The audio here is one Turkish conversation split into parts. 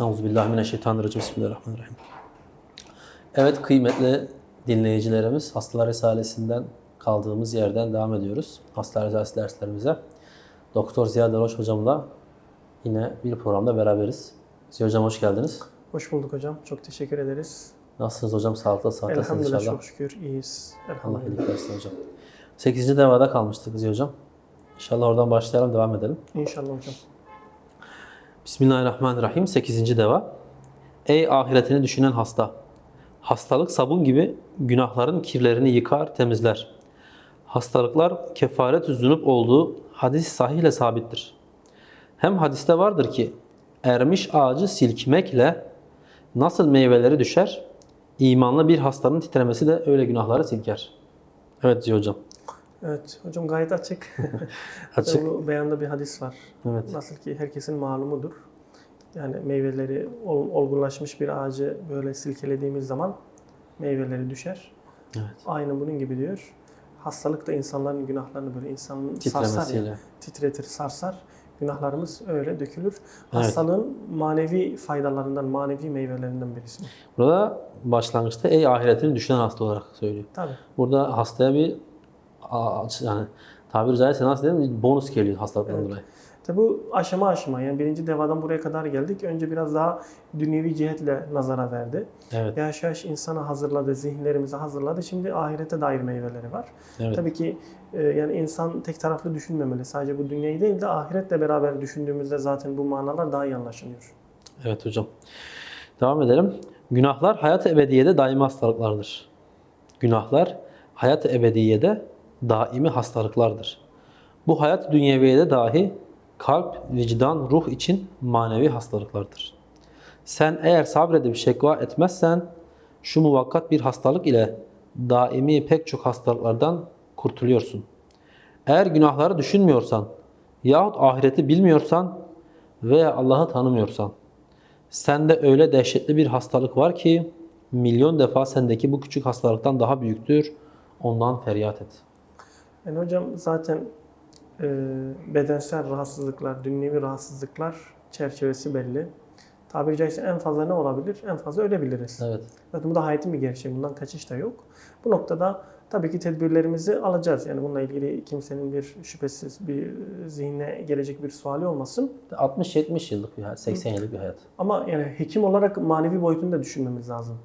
Euzubillahimineşşeytanirracim. Bismillahirrahmanirrahim. Evet kıymetli dinleyicilerimiz Hastalar Risalesi'nden kaldığımız yerden devam ediyoruz. Hastalar Risalesi derslerimize. Doktor Ziya Deroş hocamla yine bir programda beraberiz. Ziya hocam hoş geldiniz. Hoş bulduk hocam. Çok teşekkür ederiz. Nasılsınız hocam? Sağlıklı, sağlıklısınız Elhamdülillah inşallah. çok şükür iyiyiz. Allah Elhamdülillah. iyilik versin hocam. 8. devada kalmıştık Ziya hocam. İnşallah oradan başlayalım, devam edelim. İnşallah hocam. Bismillahirrahmanirrahim. 8. deva. Ey ahiretini düşünen hasta! Hastalık sabun gibi günahların kirlerini yıkar, temizler. Hastalıklar kefaret zunup olduğu hadis sahihle sabittir. Hem hadiste vardır ki ermiş ağacı silkmekle nasıl meyveleri düşer, imanlı bir hastanın titremesi de öyle günahları silker. Evet Ziya hocam. Evet hocam gayet açık. Açık. Bu beyanda bir hadis var. Evet. Nasıl ki herkesin malumudur. Yani meyveleri ol- olgunlaşmış bir ağacı böyle silkelediğimiz zaman meyveleri düşer. Evet. Aynı bunun gibi diyor. Hastalık da insanların günahlarını böyle insanın sarsar ya, titretir, sarsar. Günahlarımız öyle dökülür. Hastalığın manevi faydalarından, manevi meyvelerinden birisi. Burada başlangıçta ey ahiretini düşünen hasta olarak söylüyor. Tabii. Burada hastaya bir yani tabiri caizse nasıl diyeyim bonus geliyor hastalıktan dolayı. Tabi bu aşama aşama yani birinci devadan buraya kadar geldik. Önce biraz daha dünyevi cihetle nazara verdi. Evet. Yavaş yavaş insana hazırladı, zihinlerimizi hazırladı. Şimdi ahirete dair meyveleri var. Evet. Tabii ki e, yani insan tek taraflı düşünmemeli. Sadece bu dünyayı değil de ahiretle beraber düşündüğümüzde zaten bu manalar daha iyi anlaşılıyor. Evet hocam. Devam edelim. Günahlar hayat-ı ebediyede daimi hastalıklardır. Günahlar hayat-ı ebediyede daimi hastalıklardır. Bu hayat dünyeviyede dahi kalp, vicdan, ruh için manevi hastalıklardır. Sen eğer sabredip şekva etmezsen şu muvakkat bir hastalık ile daimi pek çok hastalıklardan kurtuluyorsun. Eğer günahları düşünmüyorsan yahut ahireti bilmiyorsan veya Allah'ı tanımıyorsan Sende öyle dehşetli bir hastalık var ki milyon defa sendeki bu küçük hastalıktan daha büyüktür. Ondan feryat et. Yani hocam zaten e, bedensel rahatsızlıklar, dünyevi rahatsızlıklar çerçevesi belli. Tabiri caizse en fazla ne olabilir? En fazla ölebiliriz. Evet. Zaten bu da hayatın bir gerçeği. Bundan kaçış da yok. Bu noktada tabii ki tedbirlerimizi alacağız. Yani bununla ilgili kimsenin bir şüphesiz bir zihne gelecek bir suali olmasın. 60-70 yıllık bir hayat, 80 yıllık bir hayat. Ama yani hekim olarak manevi boyutunu da düşünmemiz lazım.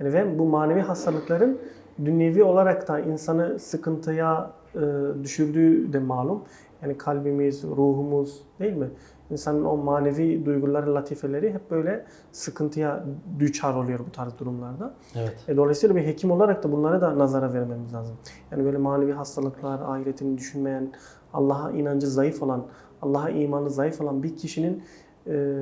Yani ve bu manevi hastalıkların dünyevi olarak da insanı sıkıntıya e, düşürdüğü de malum. Yani kalbimiz, ruhumuz değil mi? İnsanın o manevi duyguları, latifeleri hep böyle sıkıntıya düçar oluyor bu tarz durumlarda. Evet. E, dolayısıyla bir hekim olarak da bunlara da nazara vermemiz lazım. Yani böyle manevi hastalıklar, ahiretini düşünmeyen, Allah'a inancı zayıf olan, Allah'a imanı zayıf olan bir kişinin e,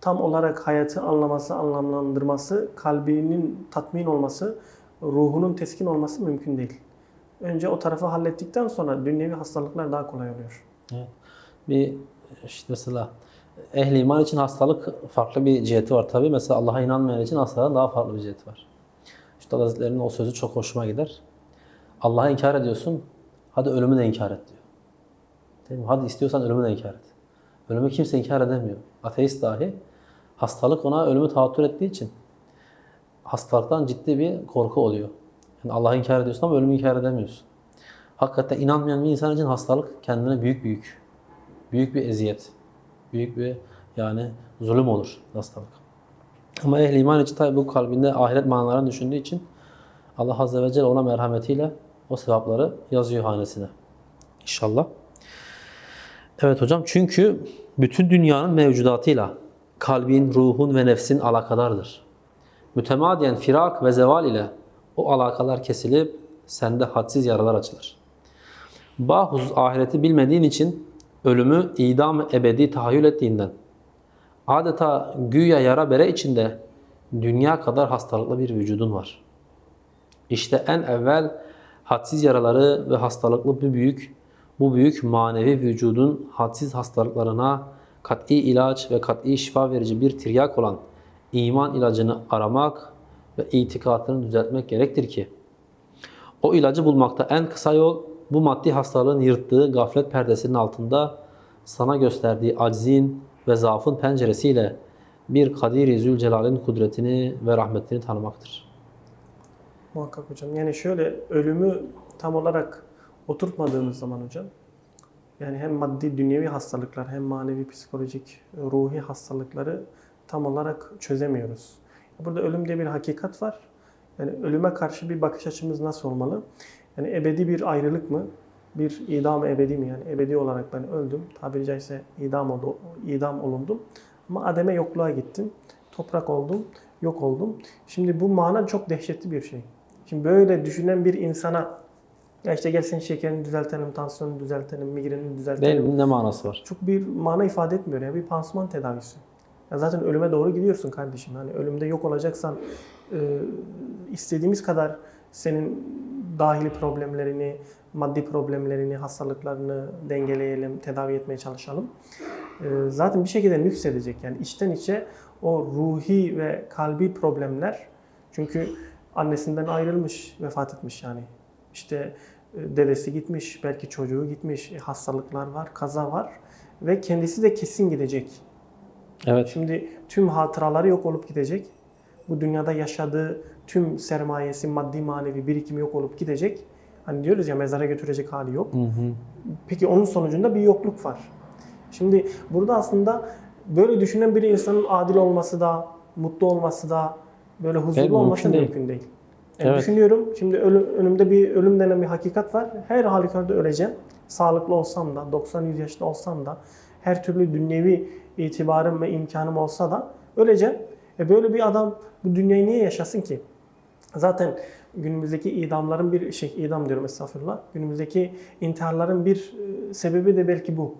tam olarak hayatı anlaması, anlamlandırması, kalbinin tatmin olması, ruhunun teskin olması mümkün değil. Önce o tarafı hallettikten sonra dünyevi hastalıklar daha kolay oluyor. evet. Bir işte mesela ehli iman için hastalık farklı bir ciheti var. Tabi mesela Allah'a inanmayan için hastalığın daha farklı bir ciheti var. Üstad Hazretleri'nin o sözü çok hoşuma gider. Allah'a inkar ediyorsun, hadi ölümü de inkar et diyor. Değil mi? Hadi istiyorsan ölümü de inkar et. Ölümü kimse inkar edemiyor. Ateist dahi hastalık ona ölümü tahattür ettiği için hastalıktan ciddi bir korku oluyor. Yani Allah'ı inkar ediyorsun ama ölümü inkar edemiyorsun. Hakikaten inanmayan bir insan için hastalık kendine büyük büyük. Büyük bir eziyet. Büyük bir yani zulüm olur hastalık. Ama ehli iman için tabi bu kalbinde ahiret manalarını düşündüğü için Allah Azze ve Celle ona merhametiyle o sevapları yazıyor hanesine. İnşallah. Evet hocam çünkü bütün dünyanın mevcudatıyla kalbin, ruhun ve nefsin alakadardır. Mütemadiyen firak ve zeval ile o alakalar kesilip sende hadsiz yaralar açılır. Bahuz ahireti bilmediğin için ölümü idam ebedi tahayyül ettiğinden adeta güya yara bere içinde dünya kadar hastalıklı bir vücudun var. İşte en evvel hadsiz yaraları ve hastalıklı bir büyük bu büyük manevi vücudun hadsiz hastalıklarına kat'i ilaç ve kat'i şifa verici bir tiryak olan iman ilacını aramak ve itikadını düzeltmek gerektir ki o ilacı bulmakta en kısa yol bu maddi hastalığın yırttığı gaflet perdesinin altında sana gösterdiği aczin ve zaafın penceresiyle bir Kadir-i Zülcelal'in kudretini ve rahmetini tanımaktır. Muhakkak hocam. Yani şöyle ölümü tam olarak oturtmadığımız zaman hocam yani hem maddi dünyevi hastalıklar hem manevi psikolojik ruhi hastalıkları tam olarak çözemiyoruz. Burada ölüm diye bir hakikat var. Yani ölüme karşı bir bakış açımız nasıl olmalı? Yani ebedi bir ayrılık mı? Bir idam ebedi mi? Yani ebedi olarak ben öldüm. Tabiri caizse idam, oldu, idam olundum. Ama ademe yokluğa gittim. Toprak oldum, yok oldum. Şimdi bu mana çok dehşetli bir şey. Şimdi böyle düşünen bir insana ya işte gel senin şekerini düzeltelim, tansiyonunu düzeltelim, migrenini Değil düzeltelim. mi? Ne manası var? Çok bir mana ifade etmiyor ya. Bir pansuman tedavisi. Ya zaten ölüme doğru gidiyorsun kardeşim. Hani ölümde yok olacaksan e, istediğimiz kadar senin dahili problemlerini, maddi problemlerini, hastalıklarını dengeleyelim, tedavi etmeye çalışalım. E, zaten bir şekilde nüksedecek. Yani içten içe o ruhi ve kalbi problemler çünkü annesinden ayrılmış, vefat etmiş yani. İşte e, dedesi gitmiş, belki çocuğu gitmiş, e, hastalıklar var, kaza var ve kendisi de kesin gidecek. Evet. Şimdi tüm hatıraları yok olup gidecek. Bu dünyada yaşadığı tüm sermayesi, maddi manevi birikimi yok olup gidecek. Hani diyoruz ya mezara götürecek hali yok. Hı hı. Peki onun sonucunda bir yokluk var. Şimdi burada aslında böyle düşünen bir insanın adil olması da, mutlu olması da, böyle huzurlu Evet, olması mümkün mümkün değil. değil. Yani Evet. Düşünüyorum, şimdi ölü- önümde bir ölüm denen bir hakikat var. Her halükarda öleceğim. Sağlıklı olsam da, 90-100 yaşında olsam da, her türlü dünyevi itibarım ve imkanım olsa da öleceğim. E böyle bir adam bu dünyayı niye yaşasın ki? Zaten günümüzdeki idamların bir şey idam diyorum estağfurullah. Günümüzdeki intiharların bir e, sebebi de belki bu.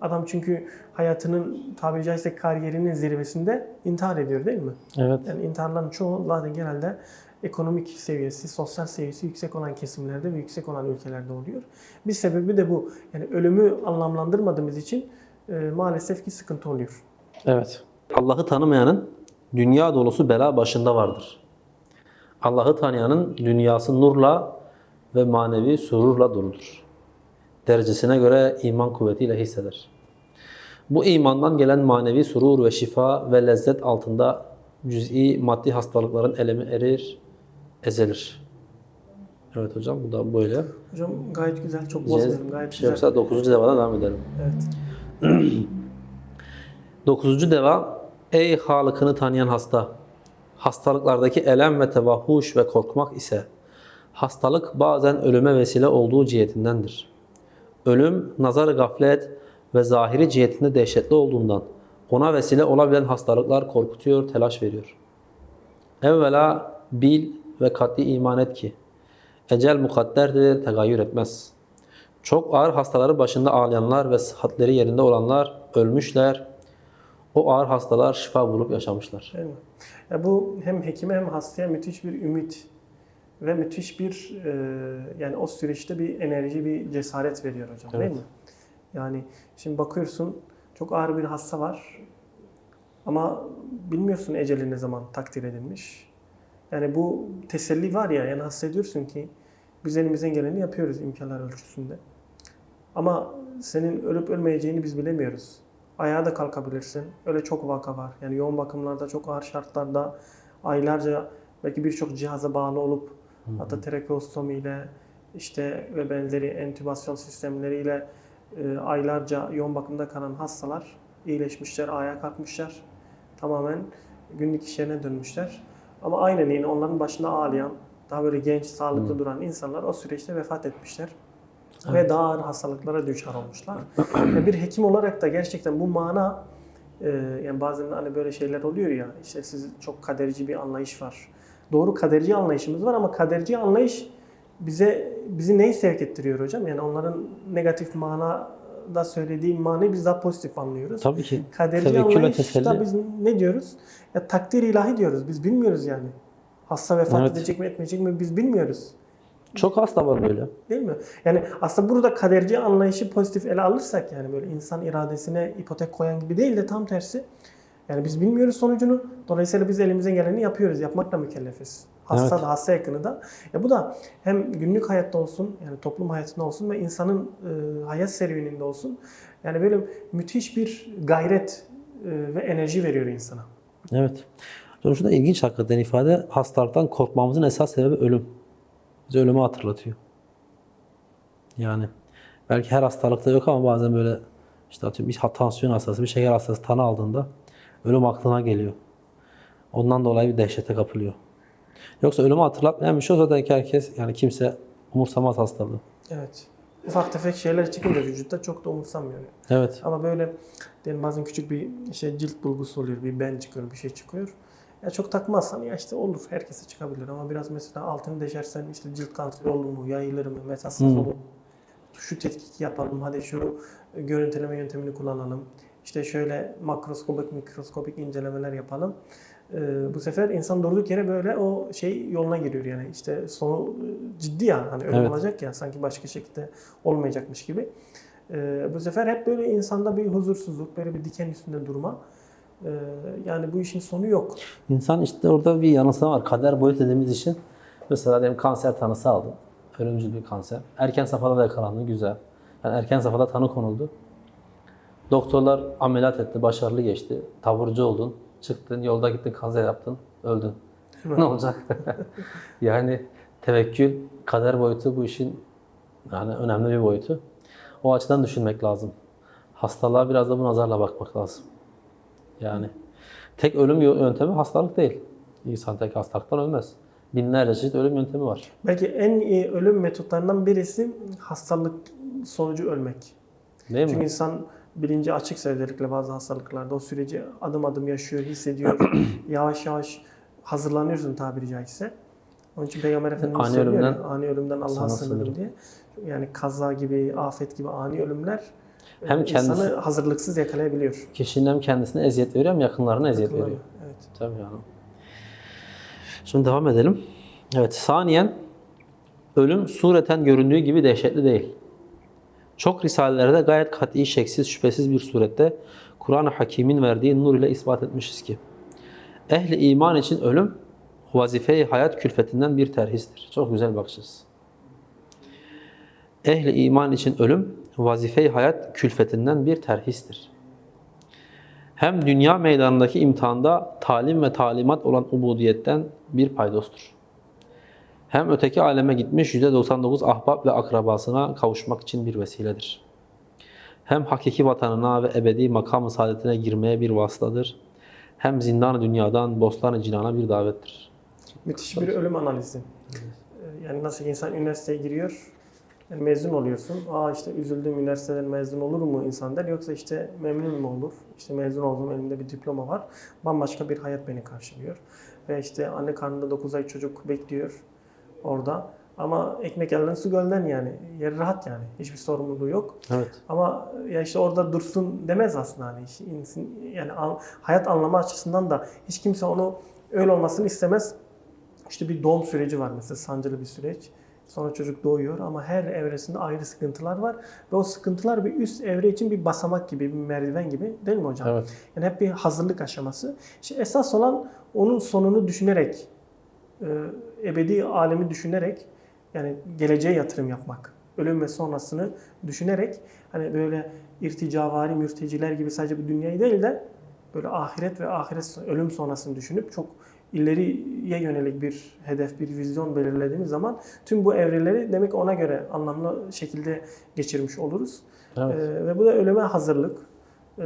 Adam çünkü hayatının tabiri caizse kariyerinin zirvesinde intihar ediyor değil mi? Evet. Yani intiharların çoğu zaten genelde ekonomik seviyesi, sosyal seviyesi yüksek olan kesimlerde ve yüksek olan ülkelerde oluyor. Bir sebebi de bu. Yani ölümü anlamlandırmadığımız için e, maalesef ki sıkıntı oluyor. Evet. Allah'ı tanımayanın dünya dolusu bela başında vardır. Allah'ı tanıyanın dünyası nurla ve manevi sururla doludur. Derecesine göre iman kuvvetiyle hisseder. Bu imandan gelen manevi surur ve şifa ve lezzet altında cüz'i maddi hastalıkların elemi erir, ezelir. Evet hocam bu da böyle. Hocam gayet güzel, çok bozmuyorum. Gayet Şey güzel. yoksa 9. devadan devam edelim. Evet. Dokuzuncu deva, ey Halık'ını tanıyan hasta. Hastalıklardaki elem ve tevahhuş ve korkmak ise hastalık bazen ölüme vesile olduğu cihetindendir. Ölüm nazar gaflet ve zahiri cihetinde dehşetli olduğundan ona vesile olabilen hastalıklar korkutuyor, telaş veriyor. Evvela bil ve kat'i iman et ki ecel mukadderdir, tegayyür etmez. Çok ağır hastaları başında ağlayanlar ve sıhhatleri yerinde olanlar ölmüşler. O ağır hastalar şifa bulup yaşamışlar. Değil mi? Ya bu hem hekime hem hastaya müthiş bir ümit ve müthiş bir e, yani o süreçte bir enerji, bir cesaret veriyor hocam değil Evet. mi? Yani şimdi bakıyorsun çok ağır bir hasta var ama bilmiyorsun eceli ne zaman takdir edilmiş. Yani bu teselli var ya yani hissediyorsun ki biz elimizden geleni yapıyoruz imkanlar ölçüsünde. Ama senin ölüp ölmeyeceğini biz bilemiyoruz. Ayağa da kalkabilirsin. Öyle çok vaka var. Yani yoğun bakımlarda çok ağır şartlarda aylarca belki birçok cihaza bağlı olup hatta trakeostomi ile işte ve benzeri entübasyon sistemleriyle e, aylarca yoğun bakımda kalan hastalar iyileşmişler, ayağa kalkmışlar. Tamamen günlük işlerine dönmüşler. Ama aynen yine onların başında ağlayan, daha böyle genç, sağlıklı duran insanlar o süreçte vefat etmişler. Ve daha ağır hastalıklara düşer olmuşlar. Ve bir hekim olarak da gerçekten bu mana e, yani bazen hani böyle şeyler oluyor ya işte siz çok kaderci bir anlayış var. Doğru kaderci anlayışımız var ama kaderci anlayış bize bizi neyi sevk ettiriyor hocam? Yani onların negatif manada söylediği manayı biz daha pozitif anlıyoruz. Tabii ki. Kaderci ve anlayışta biz ne diyoruz? Ya takdir ilahi diyoruz. Biz bilmiyoruz yani. Hasta vefat Evet. edecek mi etmeyecek mi biz bilmiyoruz. Çok hasta var böyle. Değil mi? Yani aslında burada kaderci anlayışı pozitif ele alırsak yani böyle insan iradesine ipotek koyan gibi değil de tam tersi. Yani biz bilmiyoruz sonucunu. Dolayısıyla biz elimizden geleni yapıyoruz. Yapmakla mükellefiz. Hasta Evet. da hasta yakını da. Ya bu da hem günlük hayatta olsun yani toplum hayatında olsun ve insanın e, hayat serüveninde olsun. Yani böyle müthiş bir gayret e, ve enerji veriyor insana. Evet. Hocam şurada ilginç hakikaten ifade. Hastalıktan korkmamızın esas sebebi ölüm. Bize ölümü hatırlatıyor. Yani belki her hastalıkta yok ama bazen böyle işte atıyorum bir tansiyon hastası, bir şeker hastası tanı aldığında ölüm aklına geliyor. Ondan dolayı bir dehşete kapılıyor. Yoksa ölümü hatırlatmayan bir şey zaten ki herkes yani kimse umursamaz hastalığı. Evet. Ufak tefek şeyler çıkınca vücutta çok da umursamıyor. Evet. Ama böyle diyelim bazen küçük bir işte cilt bulgusu oluyor, bir ben çıkıyor, bir şey çıkıyor. Ya çok takmazsan ya işte olur, herkese çıkabilir ama biraz mesela altını deşersen işte cilt kanseri olur mu, yayılır mı, metastaz Hmm. olur mu? Şu tetkik yapalım, hadi şu görüntüleme yöntemini kullanalım. İşte şöyle makroskopik, mikroskopik incelemeler yapalım. Ee, bu sefer insan durduk yere böyle o şey yoluna giriyor yani işte sonu e, ciddi ya hani ölüm Evet. olacak ya sanki başka şekilde olmayacakmış gibi. Ee, bu sefer hep böyle insanda bir huzursuzluk, böyle bir diken üstünde durma. Ee, yani bu işin sonu yok. İnsan işte orada bir yanılsama var. Kader boyut dediğimiz işin mesela diyelim kanser tanısı aldın. Ölümcül bir kanser. Erken safhada da yakalandı. Güzel. Yani erken safhada tanı konuldu. Doktorlar ameliyat etti. Başarılı geçti. Taburcu oldun. Çıktın. Yolda gittin. Kaza yaptın. Öldün. ne olacak? yani tevekkül, kader boyutu bu işin yani önemli bir boyutu. O açıdan düşünmek lazım. Hastalığa biraz da bu nazarla bakmak lazım. Yani tek ölüm yö- yöntemi hastalık değil. İnsan tek hastalıktan ölmez. Binlerce çeşit ölüm yöntemi var. Belki en iyi ölüm metotlarından birisi hastalık sonucu ölmek. Değil Çünkü mi? insan bilinci açıksa özellikle bazı hastalıklarda o süreci adım adım yaşıyor, hissediyor. yavaş yavaş hazırlanıyorsun tabiri caizse. Onun için Peygamber Efendimiz Ani söylüyor ölümden ani ölümden Allah'a sığınırım. diye. Yani kaza gibi, afet gibi ani ölümler Hem e, kendisi- insanı hazırlıksız yakalayabiliyor. Kişinin hem kendisine eziyet veriyor hem yakınlarına eziyet veriyor. Evet. Tabii yani. Şimdi devam edelim. Evet, saniyen ölüm sureten göründüğü gibi dehşetli değil. Çok risalelerde gayet kat'i, şeksiz, şüphesiz bir surette Kur'an-ı Hakim'in verdiği nur ile ispat etmişiz ki ehli iman için ölüm vazife-i hayat külfetinden bir terhistir. Çok güzel bakacağız. Ehli iman için ölüm vazife-i hayat külfetinden bir terhistir hem dünya meydanındaki imtihanda talim ve talimat olan ubudiyetten bir paydostur. Hem öteki aleme gitmiş %99 ahbap ve akrabasına kavuşmak için bir vesiledir. Hem hakiki vatanına ve ebedi makam-ı saadetine girmeye bir vasıtadır. Hem zindan dünyadan bostan-ı cinana bir davettir. Müthiş bir ölüm analizi. Ee, Yani nasıl insan üniversiteye giriyor, mezun oluyorsun. Aa işte üzüldüm üniversiteden mezun olur mu insan der. Yoksa işte memnun mu olur? İşte mezun oldum elimde bir diploma var. Bambaşka bir hayat beni karşılıyor. Ve işte anne karnında 9 ay çocuk bekliyor orada. Ama ekmek elden su gölden yani. Yeri rahat yani. Hiçbir sorumluluğu yok. Evet. Ama ya işte orada dursun demez aslında hani yani an- hayat anlamı açısından da hiç kimse onu öyle olmasını istemez. İşte bir doğum süreci var mesela sancılı bir süreç. Sonra çocuk doğuyor ama her evresinde ayrı sıkıntılar var ve o sıkıntılar bir üst evre için bir basamak gibi, bir merdiven gibi değil mi hocam? Evet. Yani hep bir hazırlık aşaması. İşte esas olan onun sonunu düşünerek, e, ebedi alemi düşünerek, yani geleceğe yatırım yapmak. Ölüm ve sonrasını düşünerek, hani böyle irticavari mürteciler gibi sadece bu dünyayı değil de böyle ahiret ve ahiret ölüm sonrasını düşünüp çok ileriye yönelik bir hedef, bir vizyon belirlediğimiz zaman tüm bu evreleri demek ona göre anlamlı şekilde geçirmiş oluruz. Evet. Ee, ve bu da ölüme hazırlık Ee,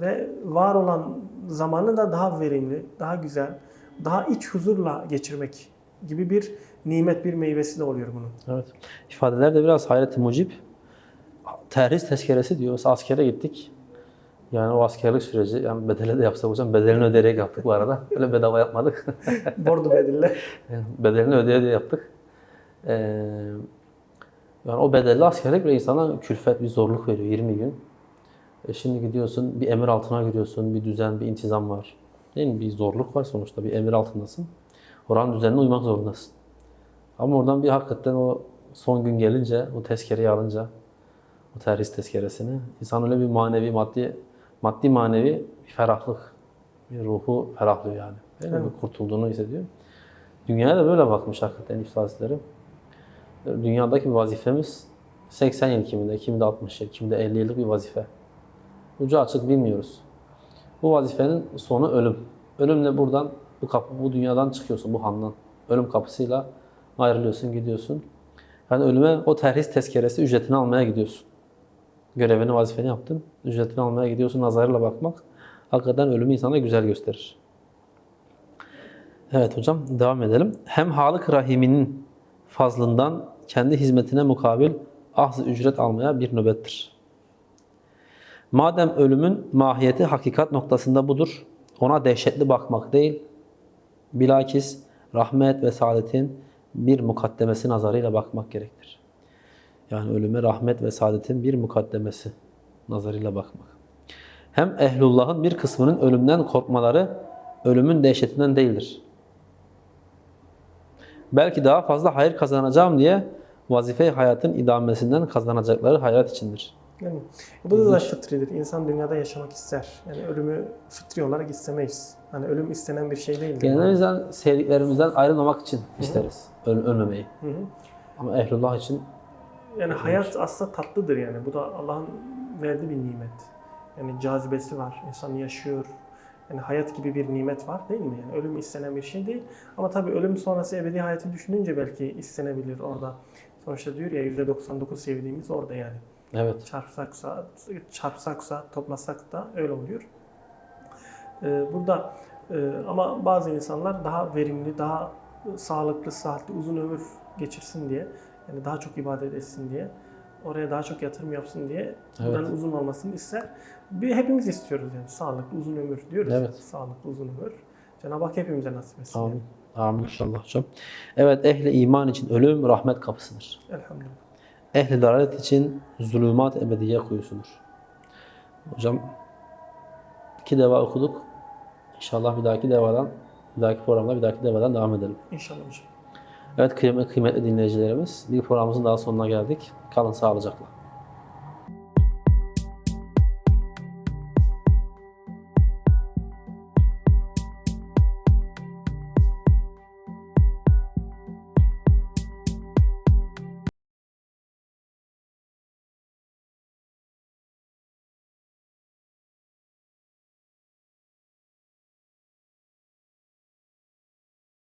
ve var olan zamanı da daha verimli, daha güzel, daha iç huzurla geçirmek gibi bir nimet, bir meyvesi de oluyor bunun. Evet. İfadeler de biraz hayret-i mucib. Terhis tezkeresi diyor. Mesela askere gittik. Yani o askerlik süreci, yani bedele de yapsak hocam, bedelini ödeyerek yaptık bu arada. Öyle bedava yapmadık. Bordo bedelle. Bedelini ödeye ödeye yaptık. Ee, yani o bedelli askerlik bile insana külfet, bir zorluk veriyor 20 gün. E şimdi gidiyorsun, bir emir altına giriyorsun, bir düzen, bir intizam var. Değil mi? Bir zorluk var sonuçta, bir emir altındasın. Oranın düzenine uymak zorundasın. Ama oradan bir hakikaten o son gün gelince, o tezkereyi alınca, o terhis tezkeresini, insan öyle bir manevi, maddi, maddi manevi bir ferahlık, bir ruhu ferahlıyor yani. Mi? Evet. Bir kurtulduğunu hissediyor. Dünyaya da böyle bakmış hakikaten üstazları. Dünyadaki vazifemiz 80 yıl kiminde, kiminde 60 yıl, kiminde 50 yıllık bir vazife. Ucu açık bilmiyoruz. Bu vazifenin sonu ölüm. Ölümle buradan, bu kapı, bu dünyadan çıkıyorsun, bu handan. Ölüm kapısıyla ayrılıyorsun, gidiyorsun. Yani ölüme o terhis tezkeresi ücretini almaya gidiyorsun. Görevini, vazifeni yaptın. Ücretini almaya gidiyorsun. Nazarıyla bakmak hakikaten ölümü insana güzel gösterir. Evet hocam devam edelim. Hem Halık Rahim'inin fazlından kendi hizmetine mukabil ahz ücret almaya bir nöbettir. Madem ölümün mahiyeti hakikat noktasında budur, ona dehşetli bakmak değil, bilakis rahmet ve saadetin bir mukaddemesi nazarıyla bakmak gerektir. Yani ölüme rahmet ve saadetin bir mukaddemesi nazarıyla bakmak. Hem ehlullahın bir kısmının ölümden korkmaları ölümün dehşetinden değildir. Belki daha fazla hayır kazanacağım diye vazife hayatın idamesinden kazanacakları hayat içindir. E Bu da da fıtridir. İnsan dünyada yaşamak ister. Yani ölümü fıtri olarak istemeyiz. Hani ölüm istenen bir şey değildir. Genelde bizden sevdiklerimizden ayrılmamak için isteriz öl- ölmemeyi. Hı hı. Ama ehlullah için Yani hayat aslında tatlıdır yani. Bu da Allah'ın verdiği bir nimet. Yani cazibesi var. İnsan yaşıyor. Yani hayat gibi bir nimet var değil mi? Yani ölüm istenen bir şey değil. Ama tabii ölüm sonrası ebedi hayatı düşününce belki istenebilir orada. Sonuçta diyor ya %99 sevdiğimiz orada yani. evet Çarpsaksa, çarpsaksa, toplasak da öyle oluyor. Ee, burada e, ama bazı insanlar daha verimli, daha sağlıklı, sıhhatli, uzun ömür geçirsin diye, yani daha çok ibadet etsin diye, oraya daha çok yatırım yapsın diye, Evet. buranın uzun olmasını ister. Bir hepimiz istiyoruz yani sağlıklı, uzun ömür diyoruz. Evet. Sağlıklı, uzun ömür. Cenab-ı Hak hepimize nasip etsin. Amin. Amin inşallah hocam. Evet ehli iman için ölüm rahmet kapısıdır. Yani. Elhamdülillah. Ehli dalalet için zulümat ebediye kuyusudur. Hocam iki deva okuduk. İnşallah bir dahaki devadan, bir dahaki programda bir dahaki devadan devam edelim. İnşallah hocam. Evet kıymetli, dinleyicilerimiz bir programımızın daha sonuna geldik. Kalın sağlıcakla.